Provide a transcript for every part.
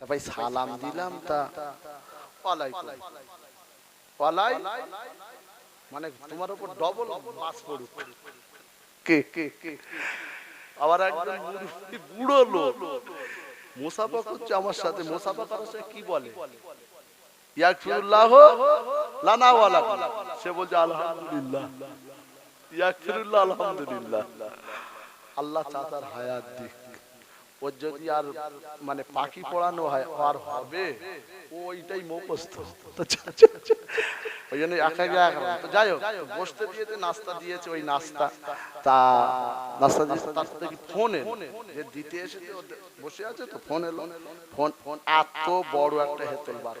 তা ভাই সালাম দিলাম তা। মানে তোমার উপর ডবল মাস পড়ুক। কে কে কে? আবার একজন বুড়ো লোক? করছে আমার সাথে। মুসাফা করার সাথে কি বলে? ইয়াকফিরুল্লাহ লানা ওয়ালা সে বলছে, আলহামদুলিল্লাহ। ইয়াকফিরুল্লাহ আলহামদুলিল্লাহ। আল্লাহ চাচার হায়াত দিক। ওর যদি আর মানে পাখি পড়ানো হয়, আর হবে? ওইটাই মুখস্থ। ওই জন্য একা যাই হোক, বসতে দিয়েছে, নাস্তা দিয়েছে ওই নাস্তা। তা নাস্তা দিয়েছে, তার যে দিতে দে- বসে আছে তো, ফোন এলো। ফোন ফোন, এত বড় একটা হেতল বার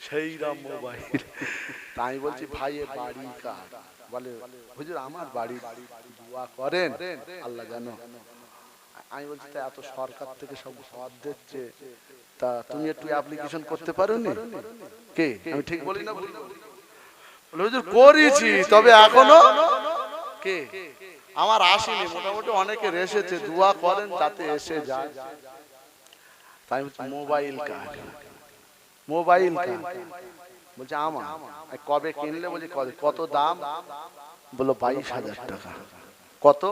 সেই রাম মোবাইল। তা আমি বলছি, ভাই বাড়ি কার বলে, হুজুর, আমার বাড়ি দোয়া করেন, আল্লাহ জানো আমি বলছি, তা এত সরকার থেকে সব দিচ্ছে, তা তুমি একটু অ্যাপ্লিকেশন করতে পারো নি কে? আমি ঠিক বলি না? হুজুর, করেছি, তবে এখনও কে? আমার আসেনি, মোটামুটি অনেকের এসেছে, দোয়া করেন যাতে এসে যায়। তাই মোবাইল কার মোবাইল বলছে আমার কবে কিনলে বলছি কত- দাম বলল বাইশ হাজার টাকা কত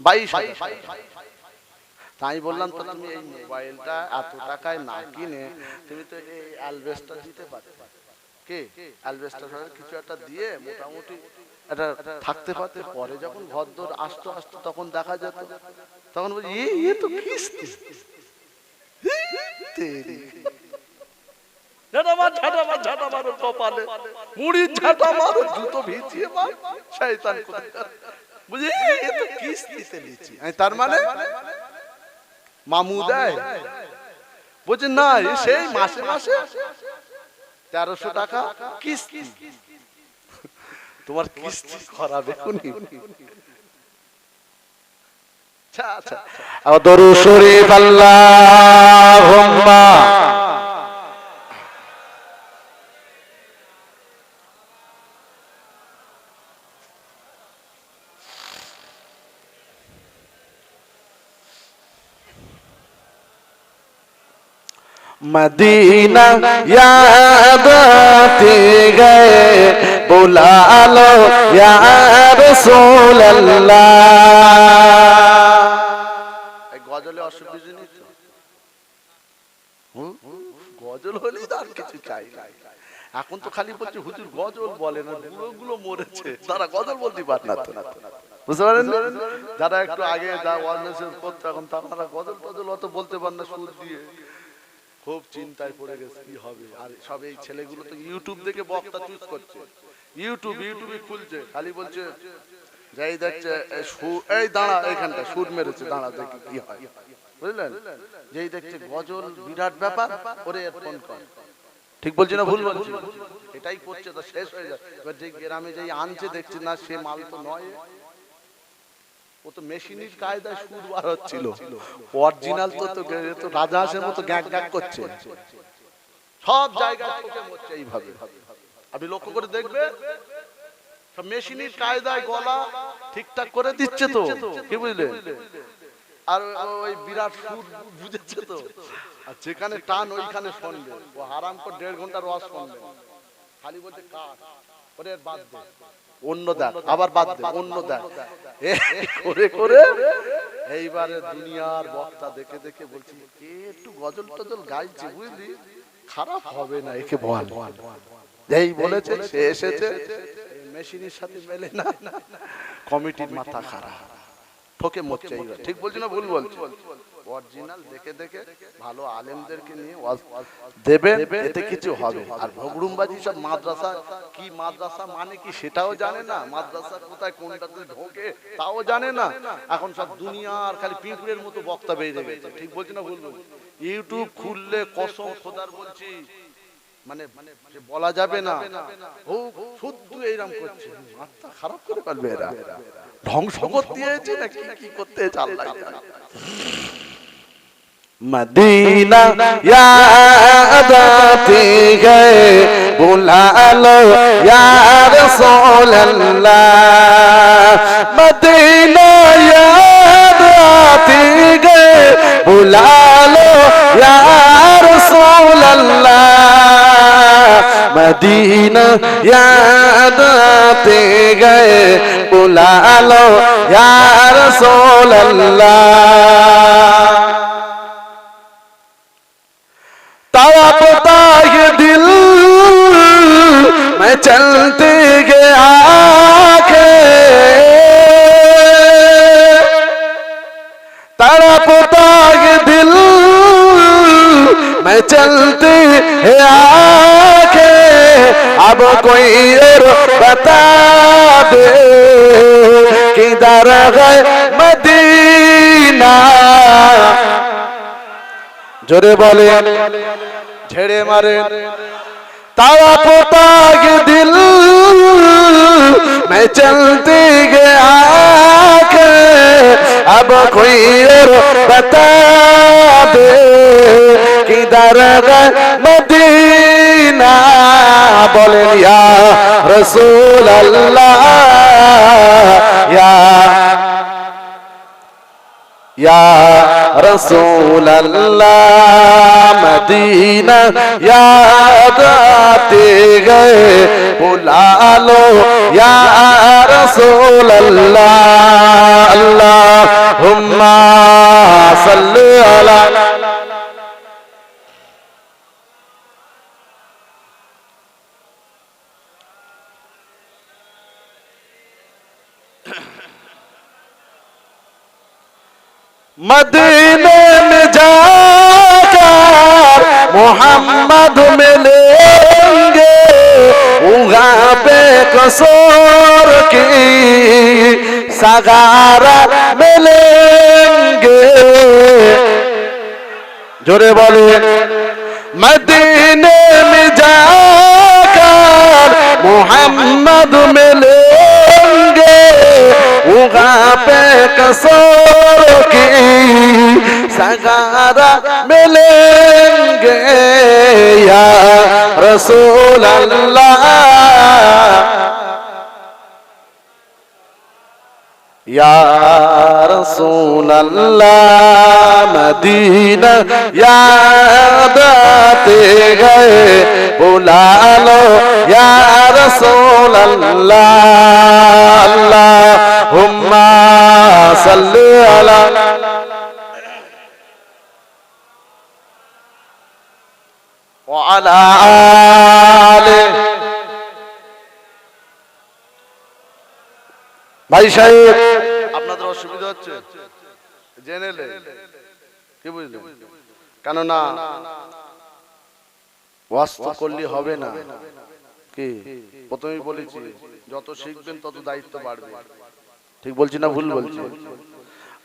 বাইশ হাজার টাকা। তা আমি বললাম তো তুমি এই মোবাইলটা এত টাকায় না কিনে তুমি তো এই অ্যালবেস্টার দিতে পারতে কে অ্যালবেস্টার কিছু একটা দিয়ে মোটামুটি এটা থাকতে পারতে পরে যখন ভদ্র আসতো আসতো তখন দেখা যেত তখন বলছি "এ, তো কিস্তি। তার মানে? মামু দেয়। না সেই মাসে মাসে তেরোশো টাকা তোমার কিস্তি করাবে উনি আচ্ছা আচ্ছা। আবার দরুদ শরীফ আল্লাহুম্মা। मदीना याद आते गए बुला लो या रसूल अल्लाह এই গজলে অসুবিধা নেই তো হুম? গজল হলেই তো আর কিছু চাই না। এখন তো খালি বলছে হুজুর গজল বলে না বুড়ো গুলো মরেছে তারা গজল বলতে পারে না তো বুঝতে পারেন যারা একটু আগে যা ওয়াজ মেসেজ করতো এখন তারা গজল টজল অত বলতে পারে না সুর দিয়ে খুব চিন্তায় পড়ে গেছে, কি হবে? আর সব এই ছেলেগুলো তো ইউটিউব দেখে বক্তা চুজ করছে। ইউটিউব ইউটিউবে খুলছে, খালি বলছে, যাই দেখছে, এই দাঁড়া এইখানটা সুর মেরেছে, দাঁড়া, দেখি কি হয়। বুঝলেন? যেই দেখছে গজল বিরাট ব্যাপার, ওরে ফোন কর। ঠিক বলছি না ভুল বলছি? এটাই করছে, তো শেষ হয়ে যায় এবার যে গ্রামে যেই আনছে, দেখছে না, সে মাল তো নয়। ও তো মেশিনের কায়দায় সুর বার হচ্ছিল। অরিজিনাল তো তো তো রাজা হাঁসের মতো গ্যাক গ্যাক করছে। সব জায়গায় ঠকে মরছে এইভাবে। আপনি লক্ষ্য করে দেখবে সব মেশিনের কায়দায় গলা ঠিকঠাক করে দিচ্ছে তো। কি বুঝলে আর ওই বিরাট সুর বুঝেছে তো। আর যেখানে টান ওইখানে শুনবে ও হারাম করে দেড় ঘণ্টা রস শুনবে খালি বলতে ওরে বাদ দে। অন্য দেখ আবার বাদ দে অন্য এ করে করে। এইবারে দুনিয়ার বক্তা দেখে দেখে বলছি কে একটু গজল টজল গাইছে বুঝলি? খারাপ হবে না একে বল। এই বলেছে সে এসেছে। মেশিনের সাথে মেলে না। কমিটির মাথা খারাপ। ঠকে মরছে ঠিক বলছি না ভুল বলছি? অরিজিনাল দেখে দেখে ভালো আলেমদেরকে নিয়ে ওয়াজ দেবে এতে কিছু হবে। আর ভগরুমবাজি সব মাদ্রাসা কি মাদ্রাসা মানে কি সেটাও জানে না। মাদ্রাসা কোথায় কোনটাতে ঢোকে তাও জানে না। এখন সব দুনিয়ার খালি পিঁপড়ের মতো বক্তা বেরিয়ে গেছে ঠিক বলছি না ভুল? ইউটিউব খুললে কসম খোদার বলছি মানে বলা যাবে না। ও শুদ্ধ এইরকম করছে। মাথা খারাপ করে ফেলবে এরা। ধ্বংস করতে এসেছে না কি করতে এসেছে মদিনা ইয়াদাতি গে বুলালো ইয়া রাসূলুল্লাহ মদিনা ইয়াদাতি গে বুলালো ইয়া রাসূলুল্লাহ মদিনা ইয়াদাতি গে বুলালো ইয়া রাসূলুল্লাহ तड़पता ये दिल। मैं चलते गया के तड़पता ये दिल। मैं चलते आके अब कोई और बता दे किधर गए मदीना জোরে বলে ছেড়ে মারে তারা পোতাগ দিল मैं चलते गया के अब कोई और बता दे किधर गए मदीना बोलेन या रसूल अल्लाह या یا رسول اللہ مدینہ یا جاتے گئے بلا لو یا رسول اللہ اللہ ہما صلی اللہ मदीने में जाकर मोहम्मद मिलेंगे वहाँ पे कसूर की सगारा मिलेंगे जोरे बोले मदीने में जाकर मोहम्मद मिलेंगे वहाँ पे कसूर কি সাগারা মিলেঙ্গে ইয়া রসুল আল্লাহ ইয়া رسول اللہ مدینہ یاد آتے گئے بلا لو یا رسول اللہ اللہ ভাই সাহেব, আপনাদের অসুবিধা হচ্ছে? জেনে কি বুঝলেন? কেননা ওয়াস্ত করলে হবে না। কি? প্রথমেই বলেছি, যত শিখবেন তত দায়িত্ব বাড়বে। ঠিক বলছি না ভুল বলছি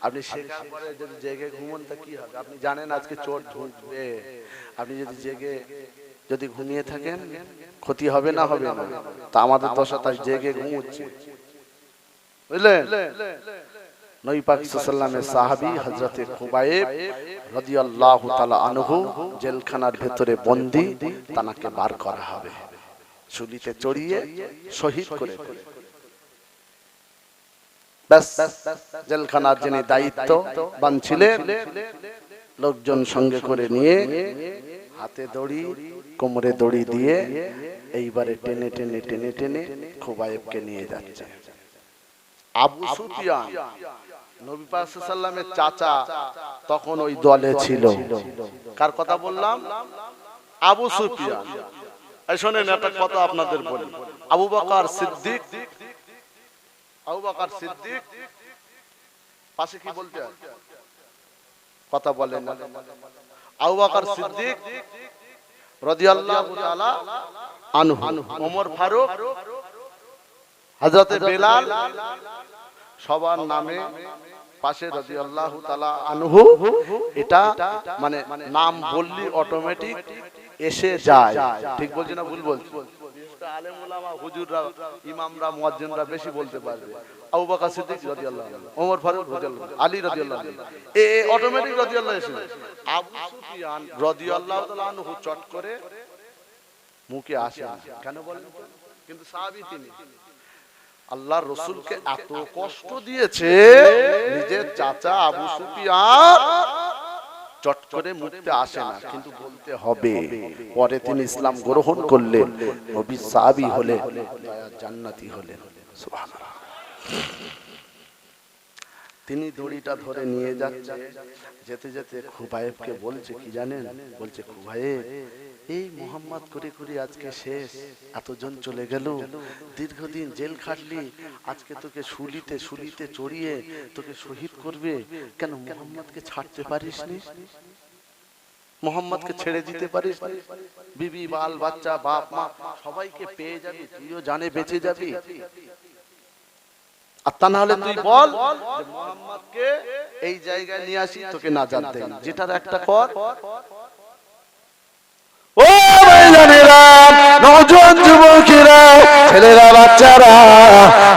আপনি শেখার পরে যদি জেগে ঘুমন তা কি হবে? আপনি জানেন আজকে চোর ঢুকবে আপনি যদি জেগে যদি ঘুমিয়ে থাকেন ক্ষতি হবে না হবে না তা আমাদের দশা তাই জেগে ঘুমোচ্ছে। বুঝলেন? নবী পাক সাল্লামের সাহাবী হযরতে খুবাইব রাদিয়াল্লাহু তাআলা আনহু জেলখানার ভেতরে বন্দী তানাকে বার করা হবে। শুলিতে চড়িয়ে শহীদ করে। জেলখানার যিনি দায়িত্ব বানছিলেন, লোকজন সঙ্গে করে নিয়ে হাতে দড়ি, কোমরে দড়ি দিয়ে এইবারে টেনে টেনে টেনে টেনে খুবাইবকে নিয়ে যাচ্ছে। আবু সুফিয়ান, নবী চাচা তখন ওই দলে ছিল। কার কথা বললাম? আবু সুফিয়ান। শোনেন, একটা কথা আপনাদের বলি। আবু বকর সিদ্দিক আবু বকর সিদ্দিক পাশে কি বলতে কথা বলেন না। আবু বকর সিদ্দিক রাদিয়াল্লাহু তাআলা আনহু। ওমর ফারুক হযরতে বেলাল সবার নামে পাশে রাদিয়াল্লাহু তাআলা আনহু। এটা মানে নাম বললি অটোমেটিক এসে যায়। ঠিক বলছি না ভুল বলছি? আলেম ওলামা, হুজুররা ইমামরা মুয়াজ্জিনরা বেশি বলতে পারবে আবু বকর সিদ্দিক রাদিয়াল্লাহু আনহু ওমর ফারুক রাদিয়াল্লাহু আলী রাদিয়াল্লাহু আনহু। এ অটোমেটিক রাদিয়াল্লাহু আবু সুফিয়ান রাদিয়াল্লাহু তাআলা আনহু চট করে মুখে আসে। কেন বলেন কিন্তু সাহাবী তিনি আল্লাহর রসুলকে এত কষ্ট দিয়েছে নিজের চাচা আবু সুফিয়ান চট করে মুখতে আসে না কিন্তু বলতে হবে। পরে তিনি ইসলাম গ্রহণ করলেন নবী সাহাবী হলেন জান্নাতী জান্নাতি হলেন। সুবহানাল্লাহ। তিনি দড়িটা ধরে নিয়ে যাচ্ছে যেতে যেতে খুবাইবকে বলছে কি জানেন? বলছে খুবাইব। এই মোহাম্মদ করে করে আজকে শেষ। এতজন চলে গেল। দীর্ঘদিন জেল খাটলি। আজকে তোকে শুলিতে শুলিতে চড়িয়ে তোকে শহীদ করবে। কেন মোহাম্মদকে ছাড়তে পারিস নি? মোহাম্মদকে ছেড়ে দিতে পারিস বিবি, বাল, বাচ্চা, বাপ, মা, সবাইকে পেয়ে যাবি, তুইও জানে বেঁচে যাবি। আর তা না হলে তুই বল মোহাম্মদকে এই জায়গায় নিয়ে আসি, তোকে না জানতে। যেটার একটা কর। ও ভাইজানেরা নজন যুবকেরা ছেলেরা, বাচ্চারা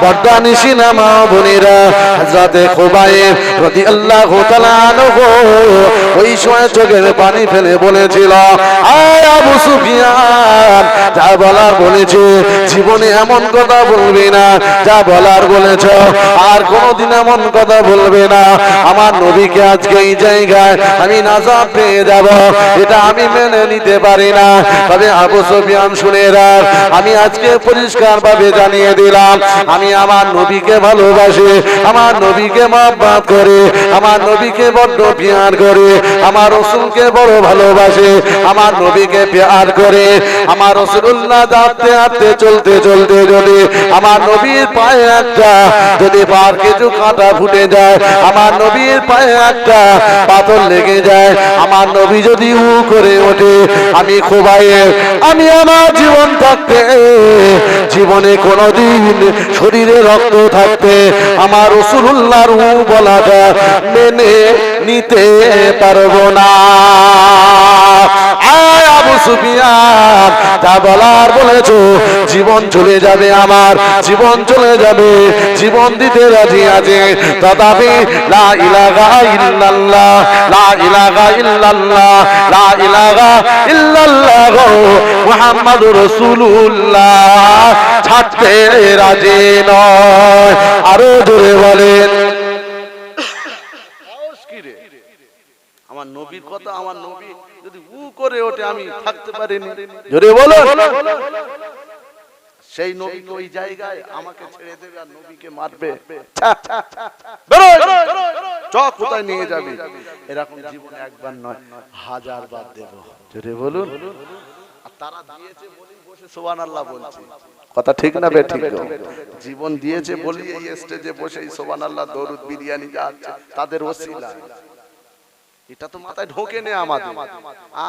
পর্দা নিশিনা মা বোনেরা, হযরতে খুবাইব রাদিয়াল্লাহু তাআলা আনহু ওই সময় চোখের পানি ফেলে বলেছিল, আয় আবু সুফিয়ান, যা বলার বলেছে, জীবনে এমন কথা বলবে না, যা বলার বলেছ, আর কোনোদিন এমন কথা বলবে না, আমার নবীকে আজকে এই জায়গায় আমি নাজাব পেয়ে যাব, এটা আমি মেনে নিতে পারি না। তবে আবু সুফিয়ান, শুনে রাখ, আমি আজকে পরিষ্কার ভাবে জানিয়ে দিলাম, আমি আমার নবীকে ভালোবাসি, আমার নবীকে মহব্বত করে, আমার নবীকে বড্ড পেয়ার করে, আমার রসুলকে বড় ভালোবাসে, আমার নবীকে পেয়ার করে, আমার রসুল্লাহ দাঁড়তে হাঁটতে চলতে চলতে যদি আমার নবীর পায়ে একটা, যদি পার কিছু কাঁটা ফুটে যায়, আমার নবীর পায়ে একটা পাথর লেগে যায়, আমার নবী যদি উ করে ওঠে, আমি খোবাইয়ে, আমি আমার জীবন থাকতে জীবনে কোনোদিন শরীরে রক্ত থাকতে আমার রসুল্লাহর বলাটা মেনে নিতে পারব না। জীবন চলে যাবে আমার, জীবন চলে যাবে, জীবন দিতে রাজি আছে। তথাপি মুহাম্মাদুর রাসূলুল্লাহ। ছাড়তে রাজি নয়। আরও জোরে বলেন। সাহস কি রে? আমার নবীর কথা আমার নবী যদি উ করে ওঠে আমি থাকতে পারিনি। জোরে বলো সেই নবী ওই জায়গায় আমাকে ছেড়ে দেবে আর নবীকে মারবে। ছা, ছা, ছা, ছা। বেরোয়, চ কোথায় নিয়ে যাবি? এরকম জীবনে একবার নয় হাজার বার দেব। জোরে বলুন। তারা দিয়েছে বলেই বসে সোবান আল্লাহ বলছি। কথা ঠিক না বে ঠিক জীবন দিয়েছে বলি এই স্টেজে বসে এই সোবান আল্লাহ দরুদ বিরিয়ানি যাচ্ছে তাদের ওসিলা। এটা তো মাথায় ঢোকে নে আমাদের।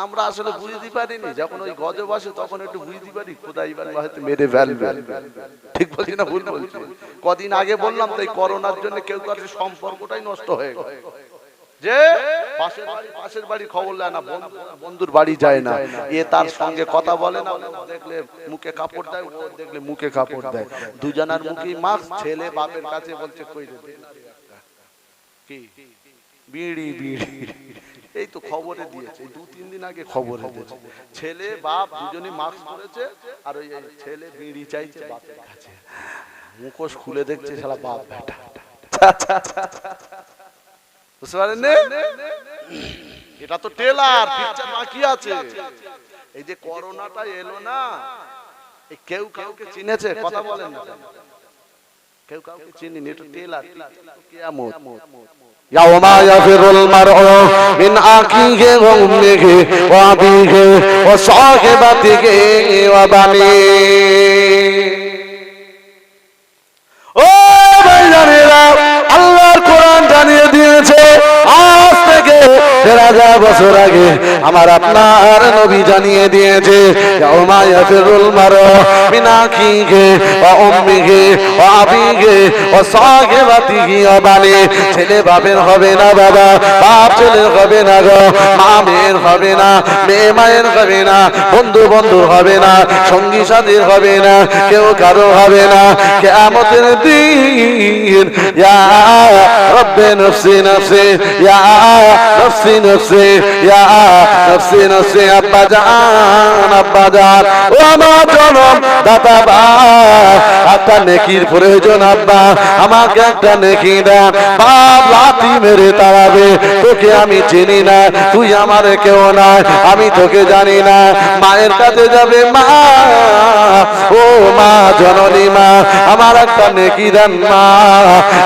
আমরা আসলে বুঝতে পারিনি যখন ওই গজব আসে তখন একটু বুঝতে পারি খোদাই এবার হয়তো মেরে ফেলবে। ঠিক বলছি না ভুল বলছি? কদিন আগে বললাম তো এই করোনার জন্য কেউ কারোর সম্পর্কটাই নষ্ট হয়ে গেল। যে পাশের বাড়ি পাশের বাড়ি খবর নেয় না, বন্ধু- বন্ধুর বাড়ি যায় না। এ তার সঙ্গে কথা বলে না দেখলে মুখে কাপড় দেয়, ও দেখলে মুখে কাপড় দেয়। দুজনের মুখেই মাস্ক, ছেলে বাপের কাছে বলছে, কই। কি? বিড়ি বিড়ি। এই তো খবরে দিয়েছে, দু, তিন দিন আগে খবরে দিয়েছে। ছেলে, বাপ দুজনই মাস্ক পরেছে, আর ওই ছেলে বিড়ি চাইছে বাপের কাছে। মুখোশ খুলে দেখছে, শালা বাপ বেটা বুঝতে পারেন নে? এটা তো টেলার পিকচার বাকি আছে এই যে করোনাটা এলো না এই কেউ কাউকে চিনেছে কথা বলেন না কেউ কাউকে চিনিনি এটা টেলার কিয়ামত يوم يفر المرء من أخيه وأمه وأبيه وصاحبته وبنيه দেড় হাজার বছর আগে আমার আপনার নবী জানিয়ে দিয়েছে, ইয়াউমা ইয়াফিরুল মারউ মিন আখিহি ওয়া উম্মিহি ওয়া আবিহি ওয়া সাহিবাতিহি ওয়া বানি, ছেলে বাপের হবে না বাবা, বাপ ছেলের হবে না গো, মা মেয়ের হবে না, মেয়ে মায়ের হবে না, বন্ধু বন্ধু হবে না, সঙ্গী সাথীর হবে না, কেউ কারও হবে না, কেয়ামতের দিন, ইয়া রব্বে নফসি নফসি, ইয়া নফসি নফসি, ইয়া নফসে নফসে, আব্বা জান আব্বা জান। ও আমার জনম, দাতা বা, একটা নেকির প্রয়োজন, আব্বা। আমাকে একটা নেকি দেন। বাপ লাথি মেরে তাড়াবে তোকে আমি চিনি না, তুই আমার কেউ না আমি তোকে জানি না, মায়ের কাছে যাবে মা, ও মা জননী মা, আমার একটা নেকি দেন মা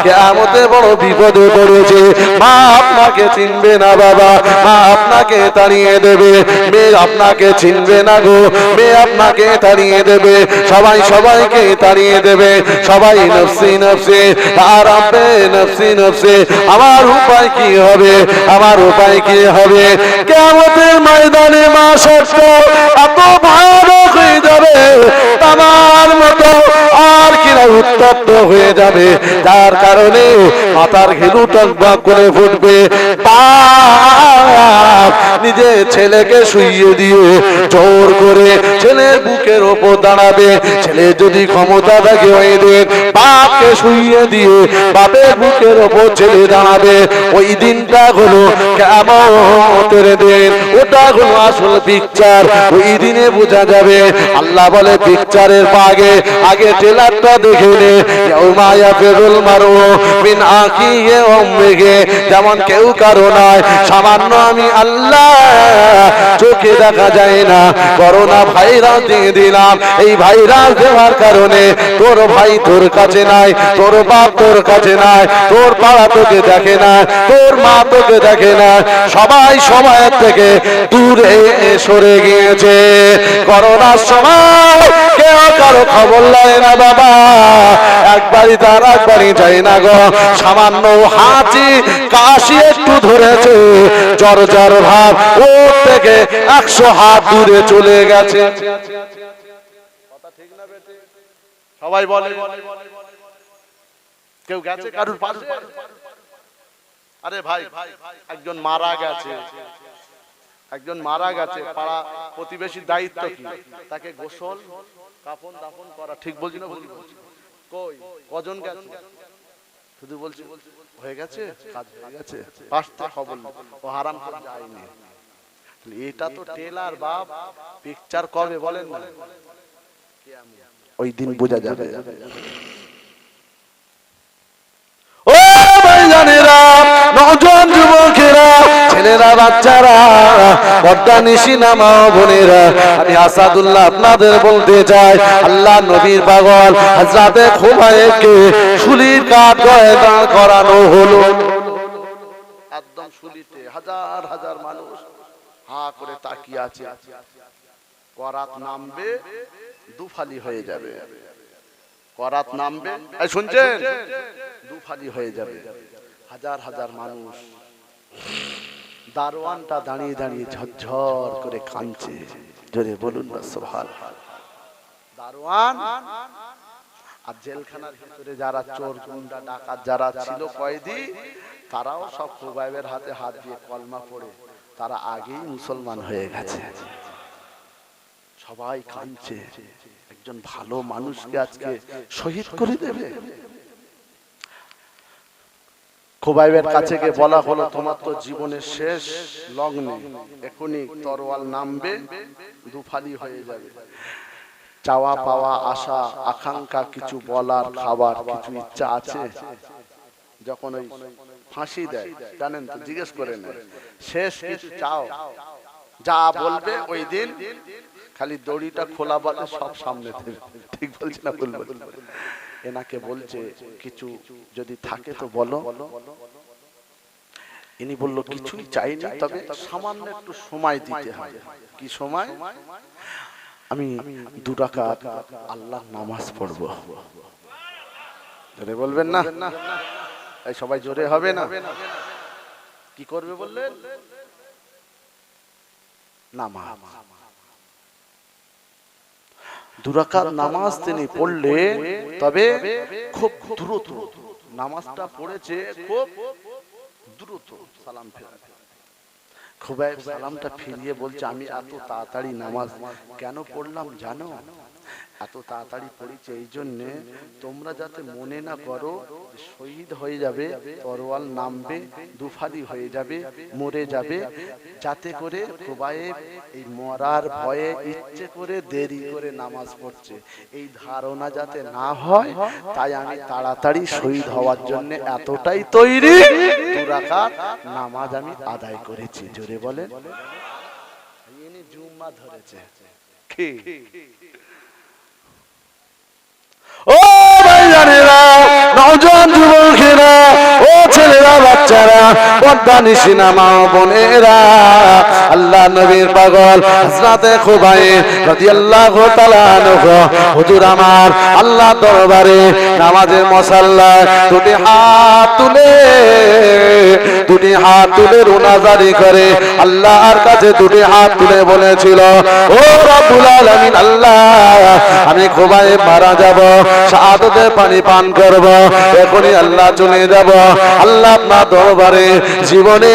কেমতে বড় বিপদে পড়েছে, মা আপনাকে চিনবে না বাবা, মা আপনাকে তাড়িয়ে দেবে, মেয়ে আপনাকে চিনবে না গো, মেয়ে আপনাকে তাড়িয়ে দেবে, সবাই সবাইকে তাড়িয়ে দেবে, সবাই নফসি নফসি, আর আপে নফসি নফসি, আমার উপায় কি হবে? আমার উপায় কি হবে? কেমতের ময়দানে মা সত্য এত ভয়ানক হয়ে যাবে। তামার মতো আর কিনা উত্তপ্ত হয়ে যাবে। যার কারণে মাথার ঘিলু টকবাক করে ফুটবে। বাপ নিজে ছেলেকে শুইয়ে দিয়ে জোর করে ছেলের বুকের ওপর দাঁড়াবে। ছেলে যদি ক্ষমতা থাকে দিন বাপকে শুইয়ে দিয়ে বাপের বুকের ওপর ছেলে দাঁড়াবে। ওই দিনটা হলো দিন। ওটা হলো আসল পিকচার ওই দিনে বোঝা যাবে, আল্লাহ বলে পিকচারের আগে আগে ট্রেলারটা দেখে নে। মায়া মারো বিন যেমন কেউ কারও নয় সামান্য আমি আল্লাহ চোখে দেখা যায় না। করোনা ভাইরাস দিয়ে দিলাম। এই ভাইরাস দেওয়ার কারণে তোর ভাই তোর কাছে নাই, তোর বাপ তোর কাছে নাই, তোর পাড়া তোকে দেখে না, তোর মা তোকে দেখে না। সবাই সময়ের থেকে দূরে সরে গিয়েছে। করোনার সময় কেউ কারও খবর লাগে না বাবা। একবারই তার একবারই যাই না গো। সামান্য হাঁচি, কাশি একটু ধরেছে। জ্বর জ্বর ভাব, ওর থেকে একশো হাত দূরে চলে গেছে। সবাই বলে। কেউ গেছে? কারুর পাশে? আরে ভাই একজন মারা গেছে। একজন মারা গেছে পাড়া প্রতিবেশীর দায়িত্ব কি? তাকে গোসল কাফন দাফন করা ঠিক বলছি না বলছি? কই? কজন গেছে? শুধু বলছি হয়ে গেছে? কাজ হয়ে গেছে? পাঁচটা খবর। ও হারাম করে যায়নি। এটা তো টেলার বাপ। পিকচার কবে বলেন না? ওই দিন বোঝা যাবে ও ভাইজানেরা নজন যুবকেরা, ছেলেরা, বাচ্চারা, পর্দা নিশি নামা বোনেরা, আমি আসাদুল্লাহ আপনাদের বলতে চাই, আল্লাহ নবীর পাগল হাজরাতে খোবায়েকে শুলির কাঠ গয়ে দাঁড় করানো হলো। একদম শুলিতে হাজার হাজার মানুষ হা করে তাকিয়ে আছে। করাত নামবে, দুফালি হয়ে যাবে। করাত নামবে শুনছেন? দুফালি হয়ে যাবে। হাজার হাজার মানুষ। দারোয়ানটা দাঁড়িয়ে দাঁড়িয়ে ঝরঝর করে কাঁদছে। জোরে বলুন না সোহাল দারোয়ান আর জেলখানার ভিতরে যারা চোর, গুন্ডা, ডাকাত যারা ছিল কয়েদি, তারাও সব খুবাইবের হাতে হাত দিয়ে কলমা পড়ে। তারা আগেই মুসলমান হয়ে গেছে। সবাই কাঁদছে। একজন ভালো মানুষকে আজকে শহীদ করে দেবে। খুবাইবের কাছে গিয়ে বলা হলো তোমার তো জীবনের শেষ লগ্নে এখনই তরোয়াল নামবে দুফালি হয়ে যাবে। চাওয়া পাওয়া আশা আকাঙ্ক্ষা কিছু বলার খাবার কিছু ইচ্ছা আছে? যখন ওই ফাঁসি দেয় জানেন তো জিজ্ঞেস করে নেন শেষ কিছু চাও? যা বলবে ওই দিন খালি দড়িটা খোলা বলে সব সামনে ঠিক বলছি না ভুল বলছি? এনাকে বলছে কিছু যদি থাকে তো বলো। ইনি বলল কিছুই চাইনি তবে সামান্য একটু সময় দিতে হবে। কি সময়? আমি দু টাকা আল্লাহ নামাজ পড়ব। জোরে বলবেন না? এই সবাই জোরে হবে না। কি করবে বললেন? নামাজ। দুরাকাত নামাজ তিনি পড়লে তবে খুব দ্রুত নামাজটা পড়েছে খুব দ্রুত সালাম খুব সালামটা ফিরিয়ে বলছে আমি এত তাড়াতাড়ি নামাজ কেন পড়লাম জানো? এত তাড়াতাড়ি পড়েছে এই জন্যে তোমরা যাতে মনে না করো শহীদ হয়ে যাবে তরোয়াল নামবে দুফালি হয়ে যাবে মরে যাবে যাতে করে খুবায়ে এই মরার ভয়ে ইচ্ছে করে দেরি করে নামাজ পড়ছে। এই ধারণা যাতে না হয় তাই আমি তাড়াতাড়ি শহীদ হওয়ার জন্য এতটাই তৈরি দুরাকাত নামাজ আমি আদায় করেছি। জোরে বলেন। জুম্মা ধরেছে। কি ও ভাইজানেরা নওজোয়ান যুবকেরা, ও ছেলেরা, বাচ্চারা বোনেরা। আল্লাহ নবীর পাগল আনহু। হুজুর আমার আল্লাহ দরবারে নামাজের দুটি হাত তুলে, দুটি হাত তুলে রোনাজারি করে আল্লাহর কাছে দুটি হাত তুলে বলেছিল, ও রব্বুল আল্লাহ আমি ঘুমাই মারা যাব সাদতে পানি পান করব, এখনই আল্লাহ চলে যাব। আল্লাহ আপনার দরবারে জীবনে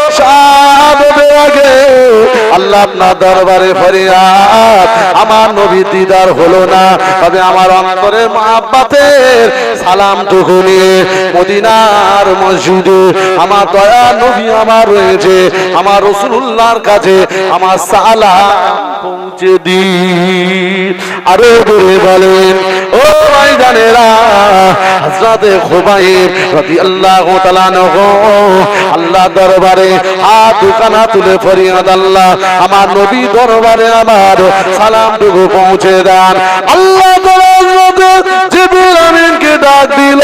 শাহাদাতের আগে আল্লাহ আপনার দরবারে ফরিয়াদ। আমার নবী দিদার হলো না। তবে আমার অন্তরের মহাব্বাতের সালাম টুকু নিয়ে মদিনার মসজিদে আমার দয়া নবী আমার রয়েছে। আমার রসুল্লাহর কাছে আমার সালাম পৌঁছে দি আরও দূরে বলেন, ও ভাই জানেরা হযরতে খুবাইব রাদিয়াল্লাহু তাআলা আল্লাহ দরবারে হাত দুখানা তুলে ফরিয়াদ আল্লাহ। আমার নবী দরবারে আমার সালামটুকু পৌঁছে দেন। আল্লাহ দরবারে জিবরিল আমিনকে ডাক দিল,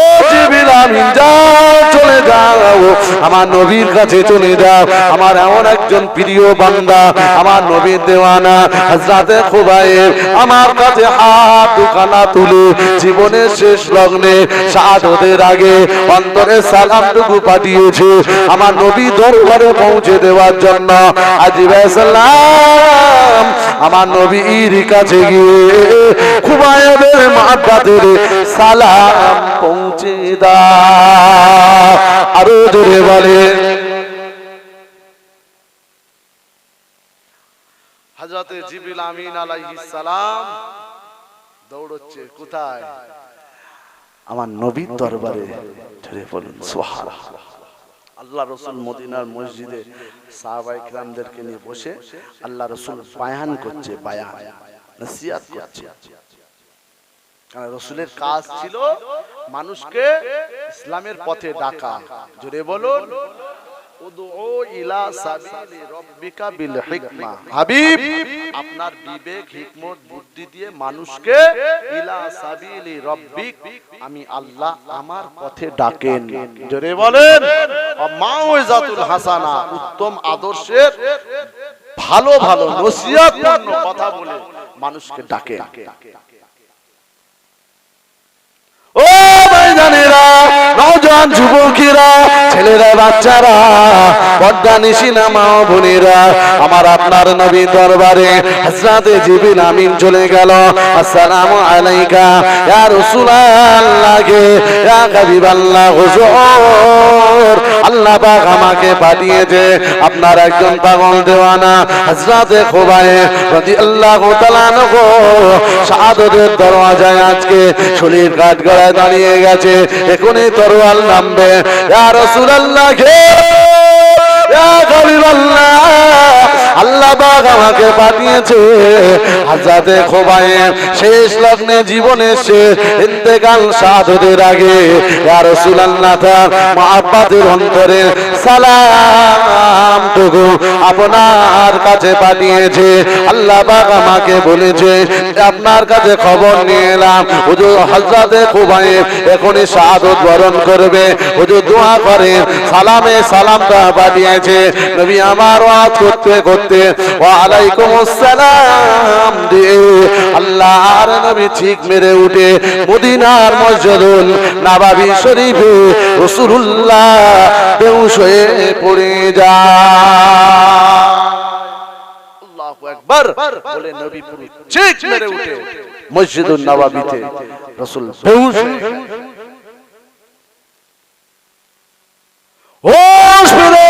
ও জিবরিল আমিন, যাও, চলে যাও। আমার নবীর কাছে চলে যাও। আমার এমন একজন প্রিয় বান্দা, আমার নবীর দেওয়ানা, হযরতে খুবাইব, আমার কাছে হাত দুখানা তুলে, জীবনের শেষ লগ্নে শাহাদতের আগে অন্তরে সালামটুকু পাঠিয়েছে। আমার নবী দরবারে পৌঁছে দেওয়ার জন্য আজিব সালাম আমার নবীর কাছে গিয়ে খুবাইবের মাতাদের সালাম পৌঁছে দা আরও জোরে বলে হজরতে জিবিল আমিন আলাইহিস সালাম দৌড়চ্ছে কোথায়? আমার নবীর দরবারে। ধরে বলুন সুবহানাল্লাহ। আল্লাহ রসুল মদিনার মসজিদে সাহাবাই কিরামদেরকে নিয়ে বসে আল্লাহ রসুল বায়ান করছে বায়ান নসিহাত করছে। রসুলের কাজ ছিল মানুষকে ইসলামের পথে ডাকা। জোরে বলুন আপনার বিবেক হিকমত বুদ্ধি দিয়ে মানুষকে আমি আল্লাহ আমার পথে ডাকেন। জোরে বলেন হাসানা উত্তম আদর্শের ভালো ভালো নসিহতপূর্ণ কথা বলে মানুষকে ডাকেন। যুবকেরা ছেলেরা, বাচ্চারা পর্দা নিশিনা মা বোনেরা, আমার আপনার নবী দরবারে হযরতে জিবরিল আমিন চলে গেল। আসসালামু আলাইকা, ইয়া রাসূলুল্লাহ, ইয়া হাবিবাল্লাহ, হুজুর। আল্লাহ পাক আমাকে পাঠিয়েছে আপনার একজন পাগল দেওয়ানা, হযরতে খুবাইব রাদিয়াল্লাহু তাআলা আনহু। শাহাদাতের দরওয়াজায় আজকে শরীর কাট গড়ায় দাঁড়িয়ে গেছে, এখনই তরোয়াল নামবে। ইয়া রাসূলুল্লাহ ইয়া হাবিবাল্লাহ আল্লাহ পাক আমাকে পাঠিয়েছে। হাজাতে খোবায়ে শেষ লগ্নে জীবনে সে ইন্তেকাল সাধুদের আগে। ইয়া রাসূলুল্লাহ তার মহাব্বতের অন্তরে সালাম টুকু আপনার কাছে পাঠিয়েছে। আল্লাহ পাক আমাকে বলেছে, আপনার কাছে খবর নিয়ে এলাম। হুজুর হযরতে খুবায়ে এখনই শাহাদত বরণ করবে। হুজুর দোয়া করেন সালামে সালামটা পাঠিয়েছে। নবী আমার ওয়াজ করতে করতে ওয়ালাইকুম আসসালাম দিয়ে আল্লাহর নবী ঠিক মেরে উঠে মদিনার মসজিদুল নবাবী শরীফে রাসূলুল্লাহ বেহুশ হয়ে পড়ে আল্লাহু আকবার। বলে নবী পুরো ঠিক মেরে উঠে মসজিদুল নবাবিতে রাসূল হয়ে হোশ ফিরে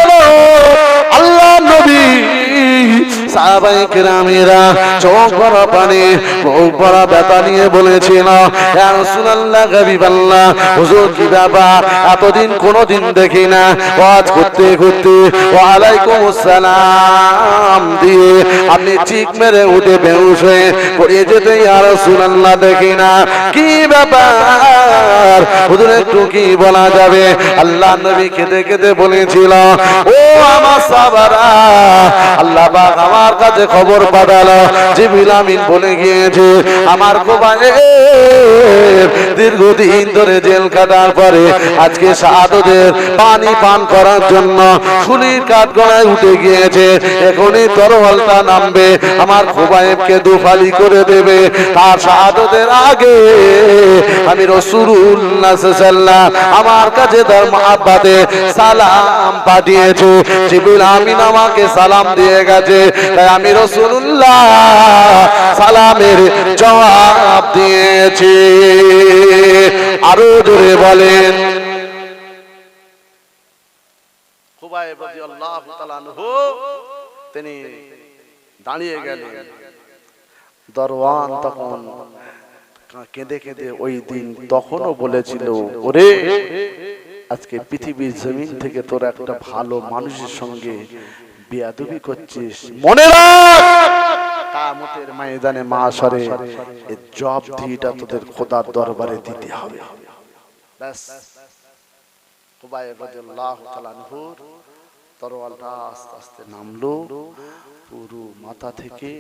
সাহাবাই কেরামেরা চোখ ভরা পানি, মুখ ভরা ব্যথা নিয়ে বলেছিল রাসূলুল্লাহ হাবিবাল্লাহ হুজুর কি ব্যাপার? এতদিন কোনোদিন দেখি না। ওয়াজ করতে করতে, ওয়া আলাইকুম আসসালাম দিয়ে আপনি ঠিক মেরে উঠে বেহুশ হয়ে পড়ে যেতে ইয়া রাসূলুল্লাহ দেখি না। কি ব্যাপার? হুজুর, একটু কি বলা যাবে? আল্লাহ নবী কেঁদে কেঁদে বলেছিল, ও আমার সাবারা আল্লাহ পাক আমার কাছে খবর পাঠালো। জিবিল আমিন বলে গিয়েছে, আমার কোবায়ে দীর্ঘদিন ধরে জেল কাটার পরে আজকে সাধুদের পানি পান করার জন্য শুলির কাঠ গড়ায় উঠে গিয়েছে। এখনই তরোয়ালটা নামবে, আমার খোবায়েবকে দুফালি করে দেবে। তার সাধুদের আগে আমি রসুল্লাহ আমার কাছে তার মহাব্বাতে সালাম পাঠিয়েছে। জিবরিল আমিন আমাকে সালাম দিয়ে গেছে। তাই আমি রসুল্লাহ সালামের জবাব দিয়েছি। আরও জোরে বলেন। খুবাইব রাদিয়াল্লাহু তাআলা আনহু তিনি দাঁড়িয়ে গেলেন। দরওয়ান তখন কেঁদে কেঁদে ওই দিন তখনও বলেছিল ওরে আজকে পৃথিবীর জমিন থেকে তোর একটা ভালো মানুষের সঙ্গে বিয়াদবি করছিস। মনে রাখ! কামতের ময়দানে মাসরে এর জব দিটা তোদের খোদার দরবারে দিতে হবে। ব্যাস। খুবাইব রাদিয়াল্লাহু তাআলা তরোয়ালটা আস্তে আস্তে নামলো। পুরো মাথা থেকে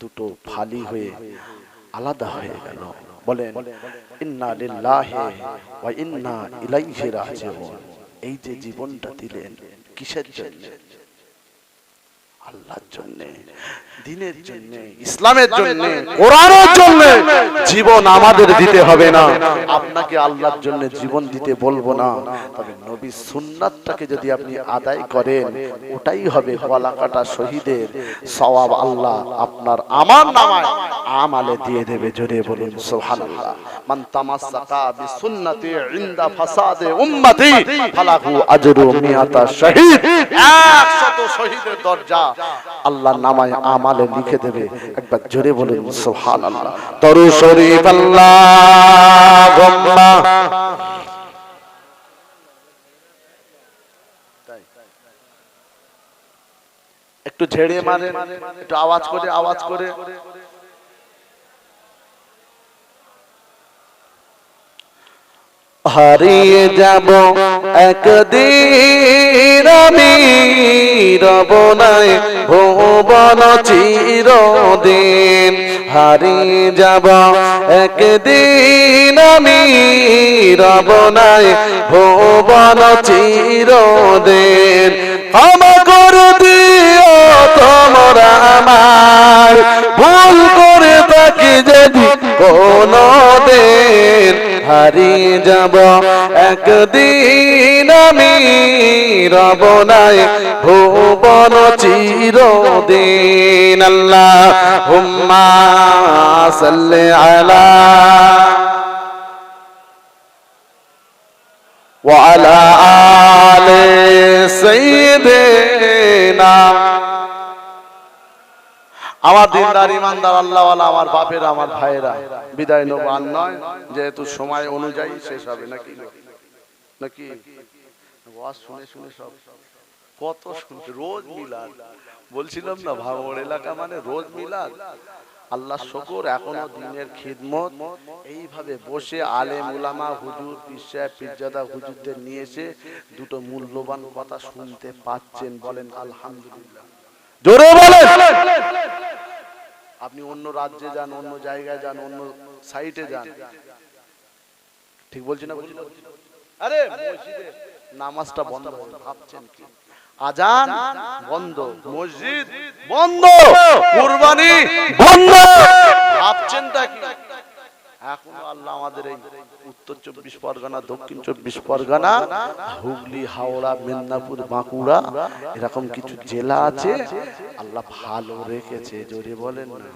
দুটো ফালি হয়ে আলাদা হয়ে গেল। বলেন, ইন্না লিল্লাহি ওয়া ইন্না ইলাইহি রাজিউন। এই যে জীবনটা দিলেন, কিসের জন্য? আল্লাহর জন্য দিনের জন্য ইসলামের জন্য কোরআনের জন্য জীবন আমাদের দিতে হবে না। আপনাকে আল্লাহর জন্য জীবন দিতে বলব না। তবে নবী সুন্নাতটাকে যদি আপনি আদায় করেন ওটাই হবে গলা কাটা শহীদের সওয়াব আল্লাহ। আপনার আমার নামায় আমালে দিয়ে দেবে জোরে বলুন সুবহানাল্লাহ। মান তামাসসাকা বিসুন্নতি ইনদা ফাসাদে উম্মতি ফালাহু আজরু মিয়াতা শহীদ। 100 শহীদের দরজা আল্লাহ নামায় আমালে লিখে দেবে। একবার জোরে বলুন, সুবহানাল্লাহ। তরু শরীফ আল্লাহ একটু ঝেড়ে মারেন একটু আওয়াজ করে আওয়াজ করে। হারিয়ে যাব একদিন আমি রবনায় ভুবন চিরদিন। হারিয়ে যাব একদিন আমি রবনায় ভুবন চিরদিন। ক্ষমা করে দিও তোমরা আমার, ভুল করে থাকি যদি কোনো দিন হারিয়ে যাব একদিন আমি রবনায় ভুবন চিরদিন আল্লাহ হুম্মা সাল্লি আলা وعلى آل سيدنا আমার দিনদার ইমানদার আল্লাহ আমার বাপের, আমার ভাইয়েরা, বিদায় নেব। আর নয়, যেহেতু সময় অনুযায়ী শেষ হবে, নাকি? নাকি? শুনে শুনে সব, কত শুনছে, রোজ মিলাদ। বলছিলাম না, ভাঙড় এলাকা মানে রোজ মিলাদ? আল্লাহ শকর, এখনও দিনের খিদমত। এইভাবে বসে আলেম, উলামা, হুজুর পিসা পিরজাদা হুজুরদের নিয়ে এসে দুটো মূল্যবান কথা শুনতে পাচ্ছেন বলেন, আলহামদুলিল্লাহ। জোরে বলেন! আপনি অন্য রাজ্যে যান, অন্য জায়গায় যান, অন্য সাইটে যান। ঠিক বলছি না বলছি আরে নামাজটা বন্ধ হয়ে ভাবছেন কি? আজান বন্ধ, মসজিদ বন্ধ, কুরবানি বন্ধ। ভাবছেন তা কি? এখন আল্লাহ আমাদের এই উত্তর চব্বিশ পরগনা, দক্ষিণ চব্বিশ পরগনা, হুগলি, হাওড়া, মেদিনীপুর, বাঁকুড়া, এরকম কিছু জেলা আছে, আল্লাহ ভালো রেখেছে জোরে বলেন না।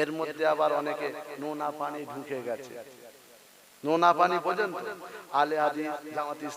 এর মধ্যে আবার অনেকে নোনা পানি ঢুকে গেছে। নোনা পানি বোঝেন আলে আদি জামাত